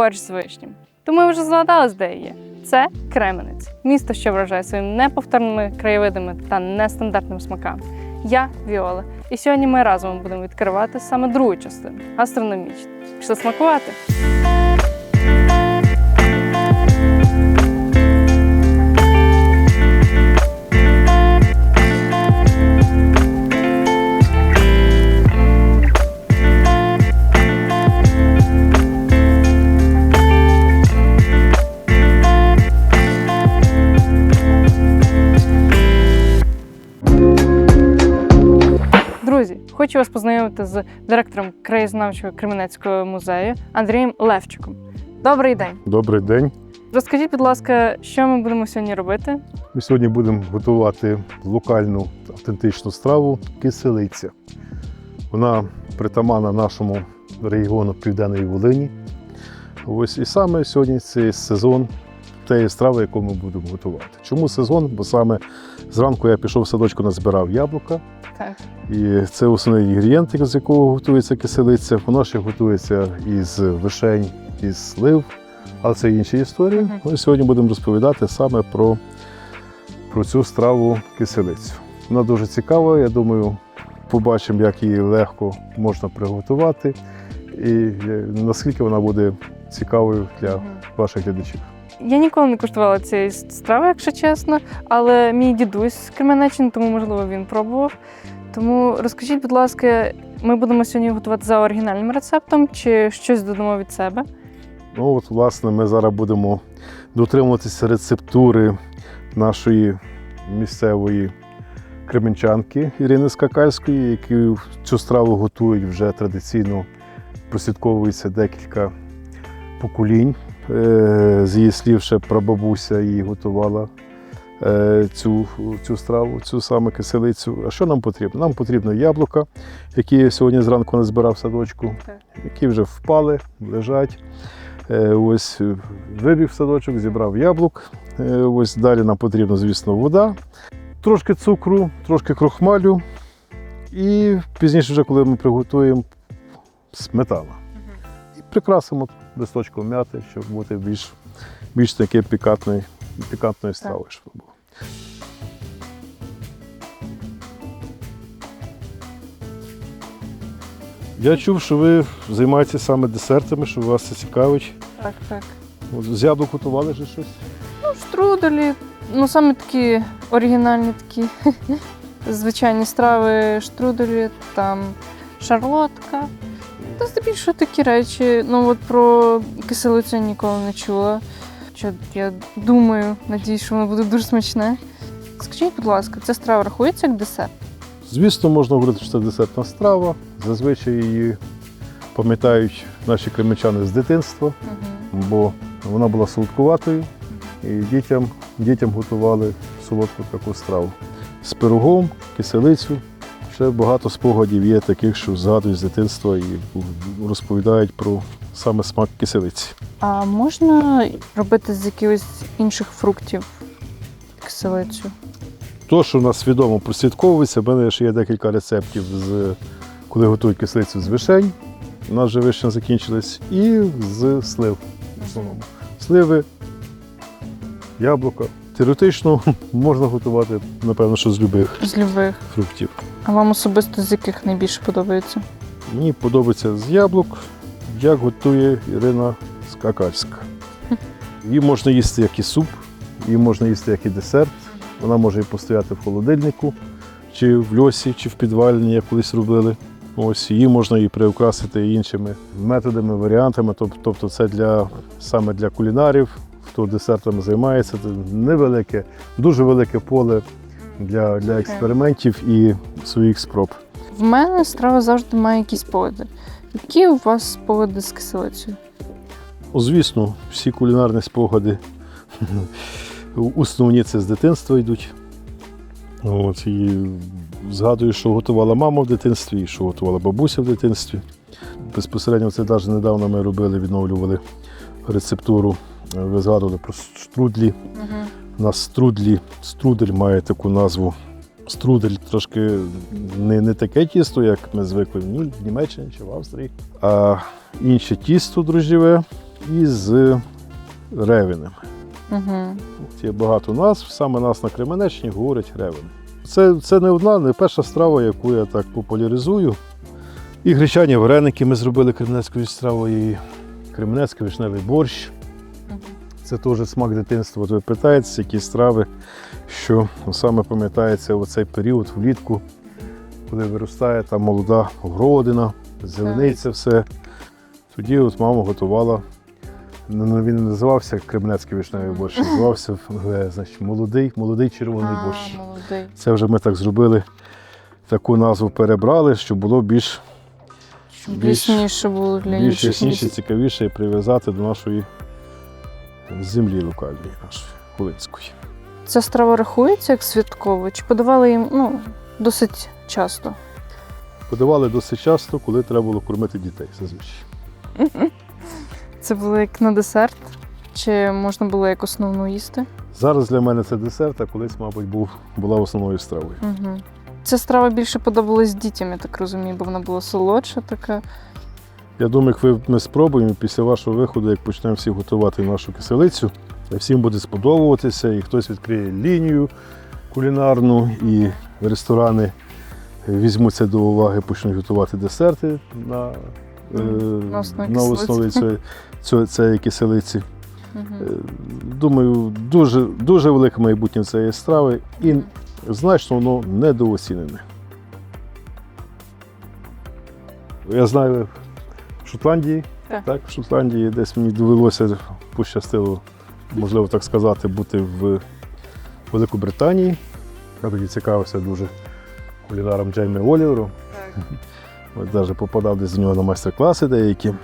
борщ з вишнім. То ми вже згадали, де є. Це Кременець, місто, що вражає своїми неповторними краєвидами та нестандартним смаками. Я Віола, і сьогодні ми разом будемо відкривати саме другу частину гастрономічну. Пішли смакувати. Хочу вас познайомити з директором краєзнавчого Кременецького музею Андрієм Левчиком. Добрий день. Добрий день. Розкажіть, будь ласка, що ми будемо сьогодні робити? Ми сьогодні будемо готувати локальну автентичну страву киселиця. Вона притаманна нашому регіону Південної Волині. Ось і саме сьогодні це сезон тієї страви, яку ми будемо готувати. Чому сезон? Бо саме зранку я пішов в садочку, назбирав яблука. Так. І це основний інгредієнт, з якого готується киселиця. Воно ще готується із вишень, із слив, але це інші історії. Мгм. Ми сьогодні будемо розповідати саме про, про цю страву киселицю. Вона дуже цікава, я думаю, побачимо, як її легко можна приготувати і е, наскільки вона буде цікавою для ваших глядачів. Я ніколи не куштувала цієї страви, якщо чесно, але мій дідусь з Кременеччини, тому можливо він пробував. Тому розкажіть, будь ласка, ми будемо сьогодні готувати за оригінальним рецептом чи щось додамо від себе? Ну, от, власне, ми зараз будемо дотримуватися рецептури нашої місцевої кременчанки Ірини Скакальської, які цю страву готують вже традиційно, прослідковується декілька поколінь. Е, З її слів, ще прабабуся її готувала е, цю, цю страву, цю саме киселицю. А що нам потрібно? Нам потрібно яблука, які я сьогодні зранку назбирав в садочку, які вже впали, лежать. Е, Ось вибіг в садочок, зібрав яблук. Ось далі нам потрібна, звісно, вода, трошки цукру, трошки крохмалю. І пізніше, вже, коли ми приготуємо сметана. І прикрасимо листочком м'яти, щоб бути більш, більш таке пікантної, пікантної страви. щоб було. Я чув, що ви займаєтеся саме десертами, що вас це цікавить. Так, так. От З яблук готували вже щось? Ну, штруделі, ну саме такі оригінальні такі звичайні страви, штруделі, там шарлотка. Та здебільшого такі речі. Ну от про киселицю я ніколи не чула. Що я думаю, надіюсь, що воно буде дуже смачне. Скажіть, будь ласка, ця страва рахується як десерт? Звісно, можна говорити, що це десертна страва. Зазвичай її пам'ятають наші кремичани з дитинства, бо вона була солодкуватою, і дітям, дітям готували солодку таку страву. З пирогом, киселицю. Ще багато спогадів є таких, що згадують з дитинства і розповідають про саме смак киселиці. А можна робити з якихось інших фруктів киселицю? То, що в нас свідомо прослідковується, в мене ще є декілька рецептів, з, коли готують кислицю з вишень. У нас вже вишня закінчились, і з слив. В основному. Сливи, яблука. Теоретично можна готувати, напевно, що з любих З любих. фруктів. А вам особисто з яких найбільше подобається? Мені подобається з яблук, як готує Ірина Скакальська. Її можна їсти як і суп, її можна їсти як і десерт. Вона може і постояти в холодильнику, чи в льосі, чи в підвальні, як колись робили. Ось її можна і приукрасити іншими методами, варіантами. Тобто, це для саме для кулінарів, хто десертами займається. Це невелике, дуже велике поле для, для експериментів і своїх спроб. В мене страва завжди має якісь спогади. Які у вас спогади з киселицею? Звісно, всі кулінарні спогади основні це з дитинства йдуть. От, і згадую, що готувала мама в дитинстві, і що готувала бабуся в дитинстві. Безпосередньо це навіть недавно ми робили, відновлювали рецептуру. Ви згадували про штрудлі. Угу. У нас струдлі, струдель має таку назву. Струдель трошки не, не таке тісто, як ми звикли в Німеччині чи в Австрії, а інше тісто дрожжєве, і з ревенем. Угу. Є багато назв, саме нас на Кременеччині говорять ревен. Це, це не одна, не перша страва, яку я так популяризую. І гречані вареники ми зробили кременецькою стравою, і кременецький вишневий борщ. Це теж смак дитинства. От ви питаєтесь, які страви, що саме пам'ятається у цей період влітку, коли виростає там молода городина, зелениться все. Тоді от мама готувала. Ну, ну, Він не називався Кременецький вишневий борщ, називався е, значить, молодий, молодий червоний а, борщ. молодий. Це вже ми так зробили, таку назву перебрали, щоб було більш, Щоб Більш- ясніше було для більш ясніше, цікавіше і прив'язати до нашої землі локальної, нашої Волинської. Ця страва рахується як святкова? Чи подавали їм ну, досить часто? Подавали досить часто, коли треба було кормити дітей зазвичай. Це було як на десерт? Чи можна було як основну їсти? Зараз для мене це десерт, а колись, мабуть, був, була основною стравою. Угу. Ця страва більше подобалась дітям, я так розумію, бо вона була солодша така. Я думаю, як ми спробуємо після вашого виходу, як почнемо всі готувати нашу киселицю, всім буде сподобуватися, і хтось відкриє лінію кулінарну, і ресторани візьмуться до уваги, почнуть готувати десерти на, е, На основі на основі цієї, цієї, цієї киселиці. Угу. Думаю, дуже, дуже велике майбутнє цієї страви і значно воно недооцінене. Я знаю Шотландії, Так. так. в Шотландії десь мені довелося пощастило, можливо так сказати, бути в Великобританії. Я тоді цікавився дуже кулінаром Джеймі Олівером. Навіть попадав десь до нього на майстер-класи деякі.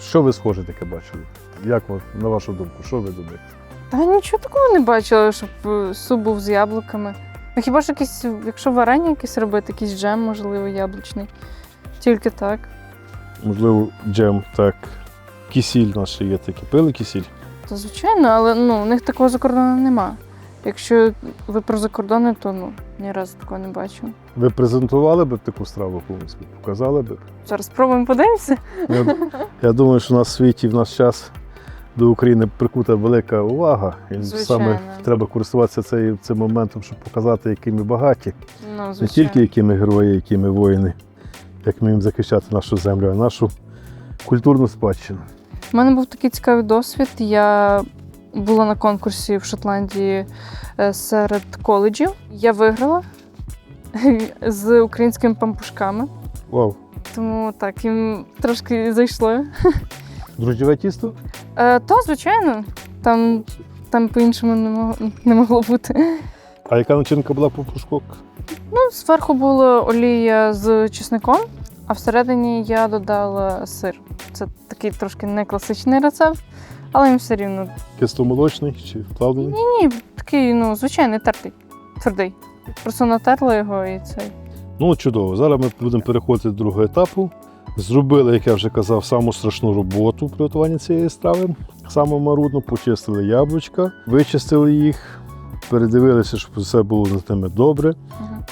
Що ви схоже таке бачили? Як ви, на вашу думку, що ви думаєте? Та нічого такого не бачила, щоб е, суп був з яблуками. Ну хіба ж якийсь, якщо варення якесь робити, якийсь джем, можливо, яблучний. Тільки так. Можливо, джем, так. Кисіль наш є такий. Пили кисіль. То звичайно, але ну, у них такого за нема. Якщо ви про закордони, то ну, ні разу такого не бачила. Ви презентували б таку страву комусь? Показали б? Зараз спробуємо подивимося. Я, я думаю, що у нас в світі в наш час до України прикута велика увага. І Звичайно. саме треба користуватися цей, цим моментом, щоб показати, які ми багаті. Ну, Не тільки які ми герої, які ми воїни, як ми їм захищати нашу землю, а нашу культурну спадщину. У мене був такий цікавий досвід. Я була на конкурсі в Шотландії е, серед коледжів. Я виграла з українськими пампушками. Вау! Тому так, їм трошки зайшло. Дрожджеве тісто? Е, та, звичайно, там, там по-іншому не, могло- не могло бути. А яка начинка була по? Ну, зверху була олія з чесником, а всередині я додала сир. Це такий трошки не класичний рецепт, але він все рівно. Кисломолочний чи плавлений? Ні, ні, такий, ну, звичайний тертий, твердий. Просто натерла його і цей. Ну, чудово. Зараз ми будемо переходити до другого етапу. Зробили, як я вже казав, саму страшну роботу в приготуванні цієї страви. Саму марудну, почистили яблучка, вичистили їх, передивилися, щоб все було з ними добре.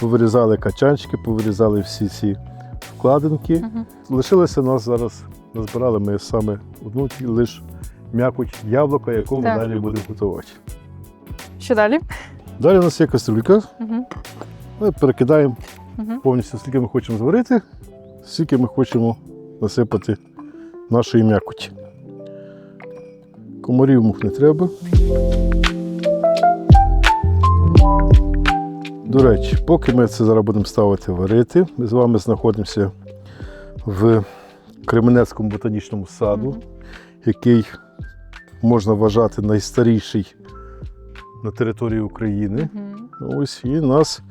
Повирізали качанчики, повирізали всі ці вкладинки. Мгм. Лишилося нас зараз, назбирали ми саме одну ті- лиш м'якоть яблука, яку ми Так. далі будемо готувати. Що далі? Далі у нас є кастрюлька. Угу. Ми перекидаємо Угу. повністю, скільки ми хочемо зварити, скільки ми хочемо насипати нашої м'якоті. Комарів мух не треба. До речі, поки ми це зараз будемо ставити варити, ми з вами знаходимося в Кременецькому ботанічному саду, який можна вважати найстаріший на території України. Ось і нас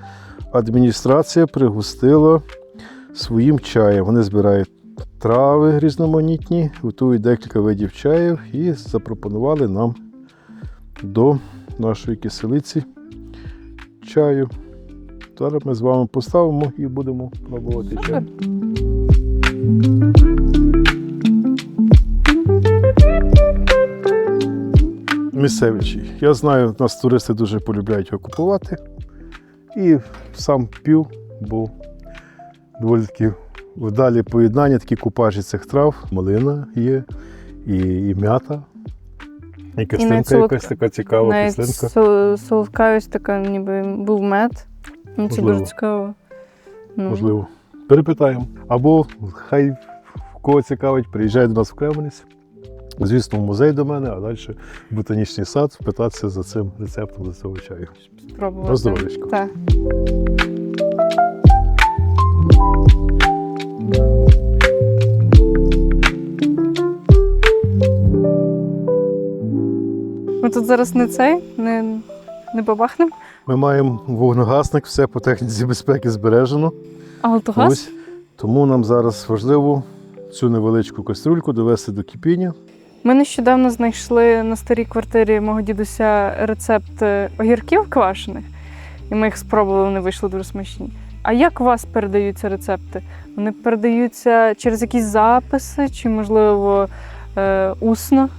адміністрація пригостила своїм чаєм. Вони збирають трави різноманітні, готують декілька видів чаїв і запропонували нам до нашої киселиці чаю. Зараз ми з вами поставимо і будемо пробувати чай. Місцевий чай. Я знаю, нас туристи дуже полюбляють його купувати. І сам пів, бо доволі таки вдалі поєднання, такі купажі цих трав, малина є, і, і м'ята, і кислинка якась така цікава кислинка. сол- солодка ось така, ніби був мед. Ну, це Можливо. дуже цікаво. Ну, Можливо. Перепитаємо. Або хай в кого цікавить, приїжджай до нас в Кременець. Звісно, в музей до мене, а далі в ботанічний сад питатися за цим рецептом за цього чаю. Спробувати. На здоров'ячко. Так. Ми тут зараз не цей, не, не бабахнем, Ми маємо вогнегасник, все по техніці безпеки збережено. а галтогаз. Ось. Тому нам зараз важливо цю невеличку кастрюльку довести до кипіння. Ми нещодавно знайшли на старій квартирі мого дідуся рецепт е, огірків квашених, і ми їх спробували, вони вийшли дуже смачні. А як у вас передаються рецепти? Вони передаються через якісь записи чи, можливо, е, усно?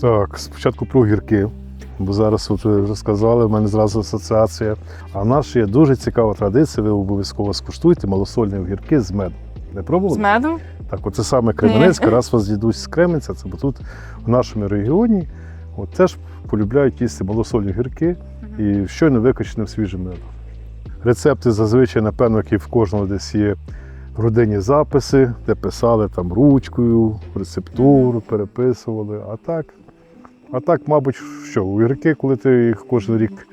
Так, спочатку про огірки. Бо зараз от ви розказали, в мене зразу асоціація. А в нас ще є дуже цікава традиція, ви обов'язково скуштуйте малосольні огірки з медом. Не пробували? З медом? Так, оце саме Кременецька, раз вас дідусь з Кременця, це бо тут в нашому регіоні от, теж полюбляють їсти малосольні гірки і щойно викачаним свіжим медом. Рецепти зазвичай, напевно, які в кожного десь є родинні записи, де писали там ручкою, рецептуру, переписували. А так, а так, мабуть, що, у огірки, коли ти їх кожен рік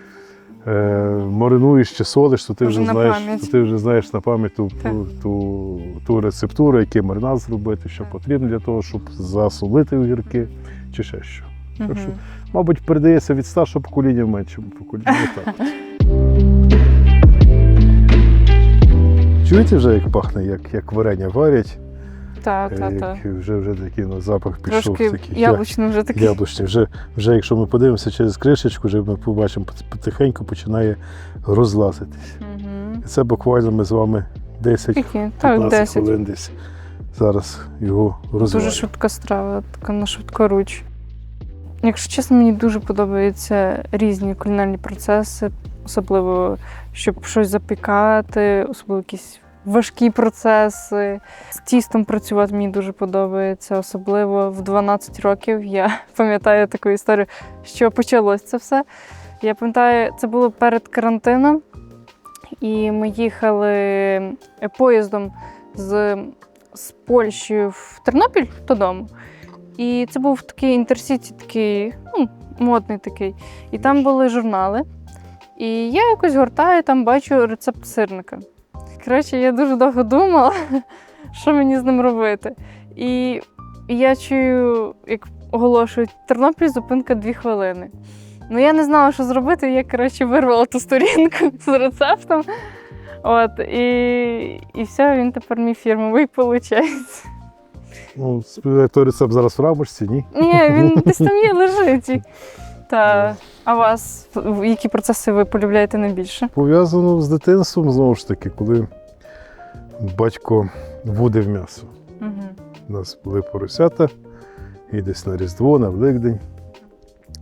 е, маринуєш чи солиш, то ти Вже вже знаєш, то ти вже знаєш на пам'ять ту, ту, ту, ту рецептуру, який маринад зробити, що Так. потрібно для того, щоб засолити огірки, чи ще що. Мгм. що- Мабуть, передається від старшого покоління меншому поколінню. Так. Чуєте вже, як пахне, як, як варення варять? Та, Е, та, та. Вже, вже такий ну, запах пішов. Трошки такий, яблучно вже такий. яблучний. Вже, вже якщо ми подивимося через кришечку, вже ми побачимо потихеньку починає розлазитись. І це буквально ми з вами 10, так, 15 10. хвилин десь зараз його Дуже розвиваємо. швидка страва, така на швидкоруч. Якщо чесно, мені дуже подобаються різні кулінарні процеси, особливо щоб щось запікати, особливо якісь важкі процеси. З тістом працювати мені дуже подобається. Особливо в 12 років я пам'ятаю таку історію, що почалось це все. Я пам'ятаю, це було перед карантином, і ми їхали поїздом з з Польщі в Тернопіль додому. І це був такий інтерсіті, такий, ну, модний такий. І там були журнали. І я якось гортаю, там бачу рецепт сирника. Коротше, я дуже довго думала, що мені з ним робити. І я чую, як оголошують Тернопіль зупинка дві хвилини. Ну, я не знала, що зробити, я, коротше, вирвала ту сторінку з рецептом. От, і, і все, він тепер мій фірмовий, виходить. Ну, той рецепт зараз в рамочці, ні? Ні, він десь там є, лежить. Та, а вас, які процеси ви полюбляєте найбільше? Пов'язано з дитинством, знову ж таки, коли батько вудив м'ясо. Угу. У нас були поросята, і десь на Різдво, на Великдень.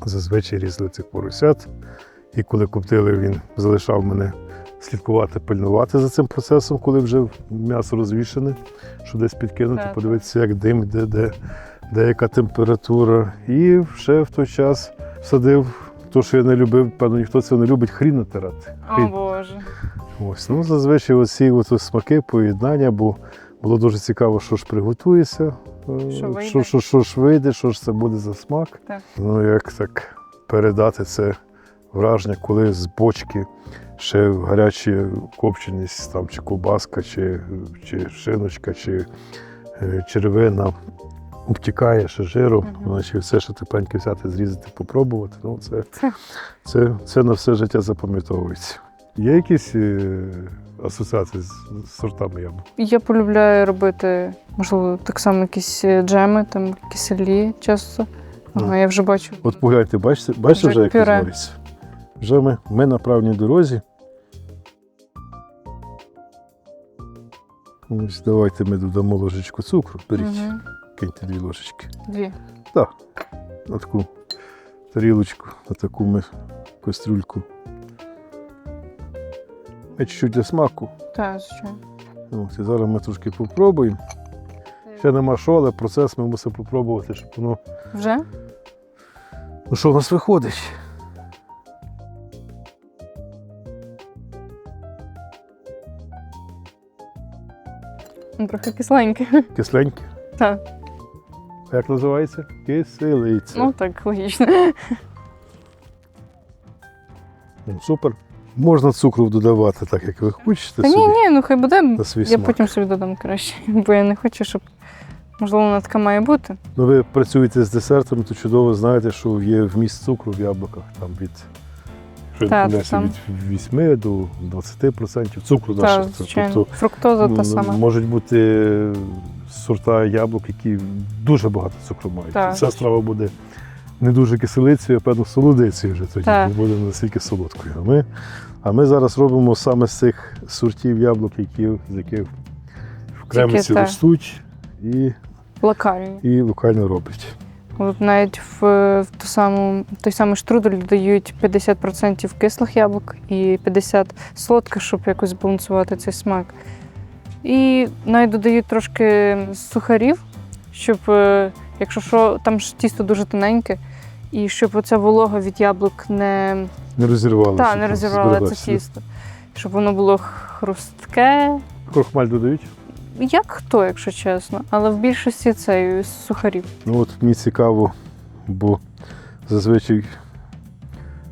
Зазвичай різали цих поросят. І коли коптили, він залишав мене слідкувати, пильнувати за цим процесом, коли вже м'ясо розвішене, щоб десь підкинути, Так. подивитися, як дим, де, де, де яка температура. І ще в той час садив, то, що я не любив, певно, ніхто це не любить, хрін натирати. О Боже. Ось, ну, зазвичай оці от смаки, поєднання, бо було дуже цікаво, що ж приготується, е, Що вийде. що, що, що ж вийде, що ж це буде за смак. Так. Ну, як так передати це враження, коли з бочки ще гарячі копченість, там, чи ковбаска, чи, чи шиночка, чи е, червина обтікає ще жиром, Мгм. значить все, що тепленьке взяти, зрізати, попробувати. Ну, це, це, це на все життя запам'ятовується. Є якісь е, асоціації з, сортами яблук? Я полюбляю робити, можливо, так само якісь е, джеми, там киселі часто. Ага, я вже бачу. От погляньте, бачите, бачите Вже вже, як пюре. Вже ми, ми на правильній дорозі. Ось давайте ми додамо ложечку цукру. Беріть, Мгм. Киньте дві ложечки. Дві. На таку тарілочку, на таку ми кастрюльку. Ми чуть-чуть для смаку. Так, звичайно. Ось, і зараз ми трошки попробуємо. Ще нема що, але процес ми мусимо попробувати, щоб воно. Вже? Ну що в нас виходить? Ну, Трохи кисленьке. Кисленьке. Так. Як називається? Киселиця. Ну так, логічно. Ну, Супер. Можна цукру додавати так, як ви хочете. Та ні, собі, ні, ну хай буде. на свій Я смак. потім собі додам краще, бо я не хочу, щоб можливо вона така має бути. Ну, ви працюєте з десертом, то чудово знаєте, що є вміст цукру в яблуках там від, я не помиляюся, там. від 8 до 20% цукру Так, наших. звичайно. Тобто Фруктоза та ну, сама. можуть бути сорта яблук, які дуже багато цукру мають. Так. Ця страва буде не дуже киселицею, а певно солодицею вже тоді, Так. не буде настільки солодкою. А ми, а ми зараз робимо саме з цих сортів яблук, які, з яких в кремниці так. ростуть і, Локальні. і локально роблять. От навіть в, в ту саму, той самий штрудель додають 50% кислих яблук і 50% солодких, щоб якось збалансувати цей смак. І навіть додають трошки сухарів, щоб, е, якщо що, там ж тісто дуже тоненьке, і щоб оця волога від яблук не, Не розірвали. та, щоб не розірвала це тісто. Щоб воно було хрустке. Крохмаль додають? Як хто, якщо чесно, але в більшості це з сухарів. Ну от мені цікаво, бо зазвичай,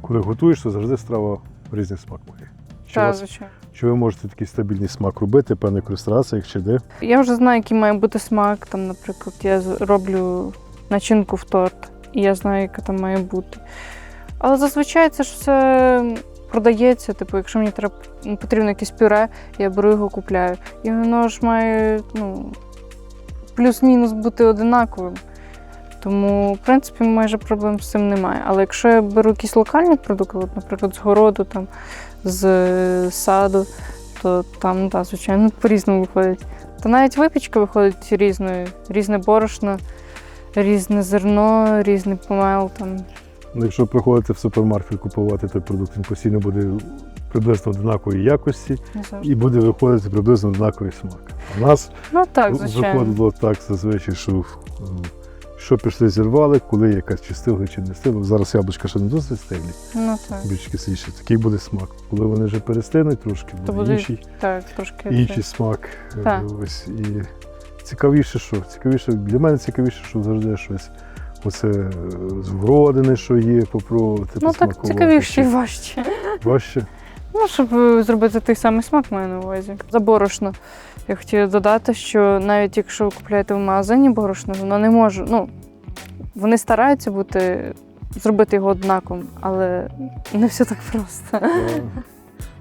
коли готуєш, то завжди страва різний смак має. Чи, у Так, вас. Чи ви можете такий стабільний смак робити, певних реєстраціях чи де? Я вже знаю, який має бути смак. Там, наприклад, я роблю начинку в торт, і я знаю, яка там має бути. Але зазвичай це ж все продається. Типу, якщо мені треба потрібно якесь пюре, я беру його купляю. І воно ж має ну, плюс-мінус бути одинаковим. Тому, в принципі, майже проблем з цим немає. Але якщо я беру якісь локальні продукти, от, наприклад, з городу, там, з е, саду, то там, да, звичайно, по-різному виходить. Та навіть випічка виходить різною, різне борошно, різне зерно, різний помел. Там. Ну, якщо приходите в супермаркет купувати той продукт, він постійно буде приблизно однакової якості і буде виходити приблизно однаковий смак. У нас Ну так, звичайно. виходило так зазвичай, що що пішли зірвали, коли якась чи стигли, чи не стигли. Зараз яблучка ще не досить стиглі, Ну так. більш кисленіші. Такий буде смак. Коли вони вже перестинуть трошки, буде буде інший, Так, трошки. інший смак. Е, Так. Ось, і цікавіше, що? Цікавіше, для мене цікавіше, що завжди щось. Оце е, з вродини, що є, попробувати. Ну так цікавіше і важче. Важче. Ну, щоб е, зробити той самий смак, маю на увазі. За борошно. Я хотіла додати, що навіть якщо ви купуєте в магазині борошно, воно не може. Ну, вони стараються бути, зробити його однаковим, але не все так просто.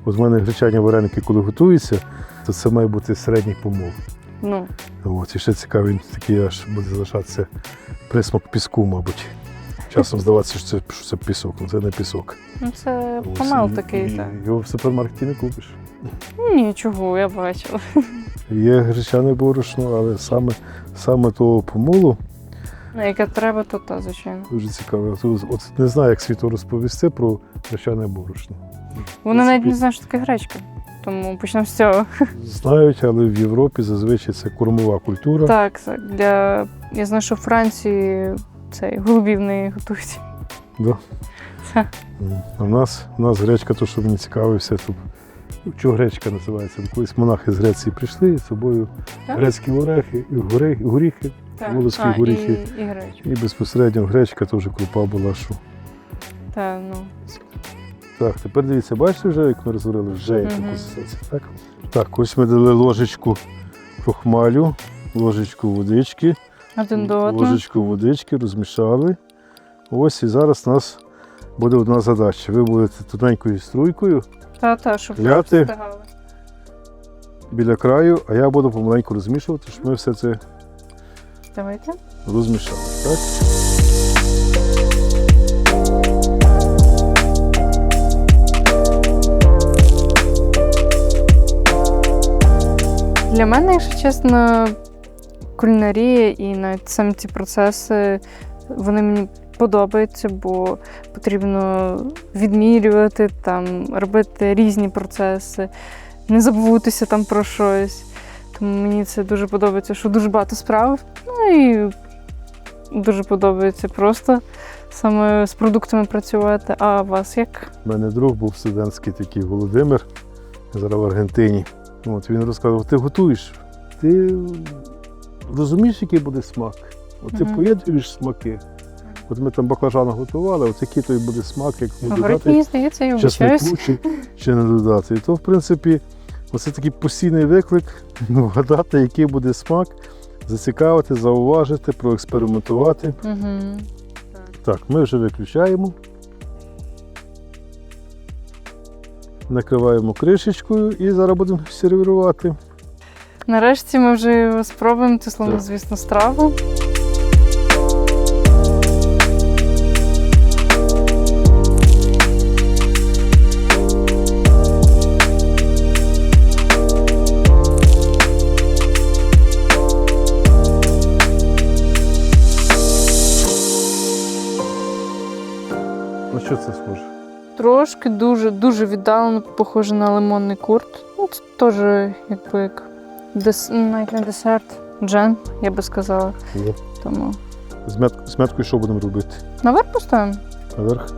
От в мене гречані вареники, коли готуються, то це має бути середній помов. Ну, От, і ще цікавий, такий аж буде залишатися присмак піску, мабуть. Часом здаватися, що це, що це пісок, але це не пісок. ну це Ось, помел і- такий, і так. Його в супермаркеті не купиш. Нічого, я бачила. Є гречане борошно, але саме, саме того помолу Ну, яке треба, то та, звичайно. дуже цікаво. От, от не знаю, як світу розповісти про гречане борошно. Вони навіть не знають, що таке гречка. Тому почнемо з цього. Знають, але в Європі зазвичай це кормова культура. Так, так, для. Я знаю, що в Франції цей голубів не готують. Да. А в нас, у нас гречка, то, що мені цікавився, то чого гречка називається? Бо Колись монахи з Греції прийшли і з собою Так? грецькі орехи, і горіхи, Волоські горіхи. І, і гречка. і безпосередньо гречка теж крупа була. Що. Так, ну. Так, тепер дивіться, бачите вже, як ми розварили, вже Мгм. консистенція, так? Так, ось ми дали ложечку крохмалю, ложечку водички, Один до одного. ложечку водички, розмішали. Ось і зараз у нас буде одна задача. Ви будете тоненькою струйкою Та, та, щоб Ляти. встигали. біля краю, а я буду помаленьку розмішувати, щоб ми все це Давайте. розмішали. Так? Для мене, якщо чесно, кулінарія і навіть самі ці процеси, вони мені подобаються, бо потрібно відмірювати, там, робити різні процеси, не забутися там про щось. Тому мені це дуже подобається, що дуже багато справ. Ну і дуже подобається просто саме з продуктами працювати. А вас як? У мене друг був студентський такий Володимир, зараз в Аргентині. От він розказував, ти готуєш, ти розумієш, який буде смак? От ти Мгм. поєднуєш смаки. От ми там баклажан готували, от який той буде смак, як Говорить, додати мені здається, я чи, чи не додати. І то, в принципі, оце такий постійний виклик ну, вгадати, який буде смак, зацікавити, зауважити, проекспериментувати. Угу. Так, ми вже виключаємо. Накриваємо кришечкою і зараз будемо сервірувати. Нарешті ми вже спробуємо ту Так. звісно, страву. Ну що це схоже? Трошки дуже дуже віддалено похоже на лимонний курт. Ну, це теж якби як дес... навіть не десерт, джем, я би сказала. Є. Тому З, м'ят... з мяткою що будемо робити? наверх поставимо. Наверх.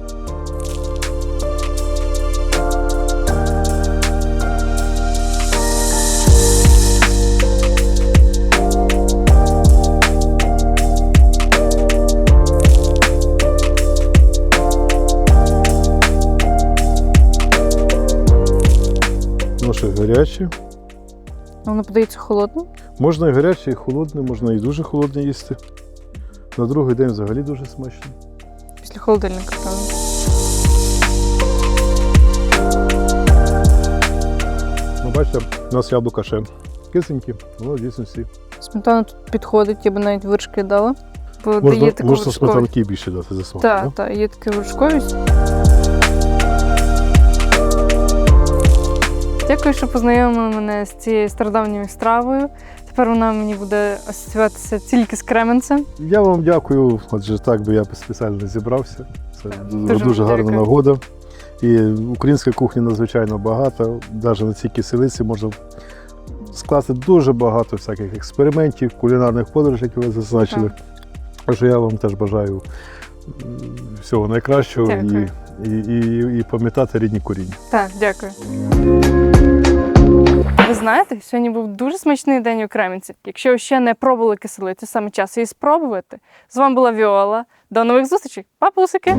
Ну гаряче. Воно подається холодним. Можна і гаряче, і холодне, можна і дуже холодне їсти. На другий день взагалі дуже смачно. Після холодильника, правда. Ну, бачите, у нас яблука ще кисенькі, воно дійсно всі. Сметана тут підходить, я би навіть виршки дала. Бо Можна, дає таку можна вершковість. сметанки більше дати за смак. Так, так, є така вершковість. Дякую, що познайомили мене з цією стародавньою стравою. Тепер вона мені буде асоціюватися тільки з кременцем. Я вам дякую. Отже, так би я спеціально зібрався. Це дуже, Дуже гарна дякую. нагода. І українська кухня надзвичайно багата. Навіть на цій киселиці можна скласти дуже багато всяких експериментів, кулінарних подорожей, які ви зазначили. Тож я вам теж бажаю всього найкращого Дякую. і, і, і пам'ятати рідні коріння. Так, дякую. Ви знаєте, сьогодні був дуже смачний день у Кременці. Якщо ви ще не пробували киселицю, саме час її спробувати. З вами була Віола. До нових зустрічей, папусики!